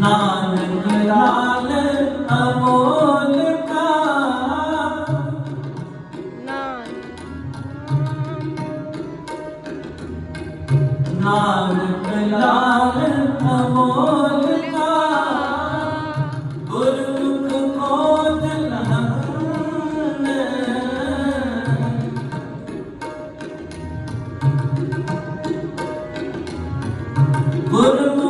ਨਾਨਕ ਲਾਲ ਅਮੋਲ ਕਾ। ਨਾਨਕ ਲਾਲ ਅਮੋਲ ਕਾ। ਗੁਰਮੁਖ ਕੋਟ ਲਹਨ। ਗੁਰਮੁਖ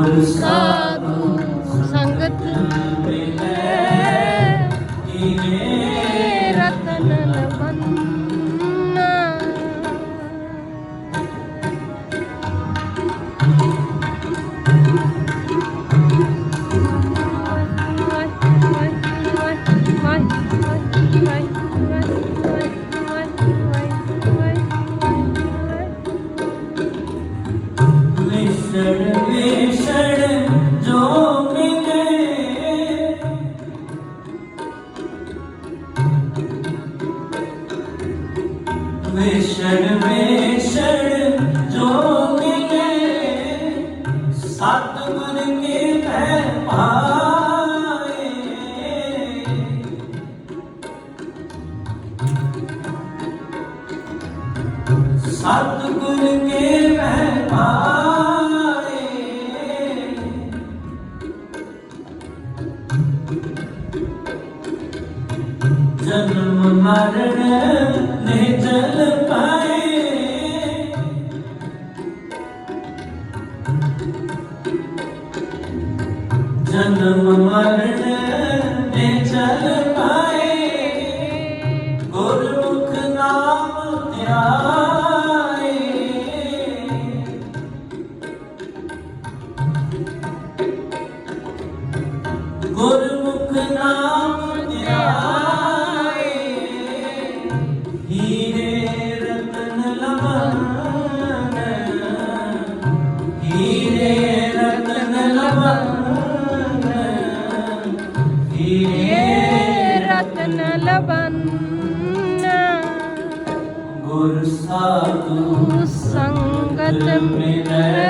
ਸਾਧੂ ਸੰਗਤ ਮਿਲੈ ਹੀਰੇ ਰਤਨ ਲਬੰਨਾ ਵਿਛੜ ਵਿਛੜ ਵਿਛੜ ਵਿਛੜ ਜੋ ਮਿਲੇ ਕੇ ਭੈ ਪਾਏ। ਸਤਿਗੁਰ ਕੇ ਮਹਿ ਪਾਏ। ਗੁਰਮੁਖ ਨਾਮ ਧਿਆਏ ਹੀਰੇ ਰਤਨ ਲਵਨ ਹੀਰੇ ਰਤਨ ਲਵਨ ਹੀਰੇ ਰਤਨ ਲਬੰਨਾ ਗੁਰ ਸਾਧੂ ਸੰਗਤ ਮਿਲੈ।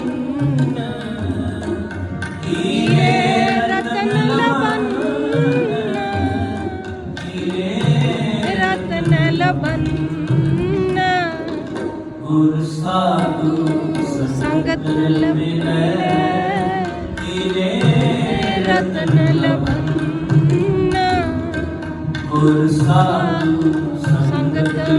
ਸੰਗਤ ਮਿਲੈ ਹੀਰੇ ਰਤਨ ਲਬਨ। ਗੁਰ ਸਾਧੂ ਸੰਗਤ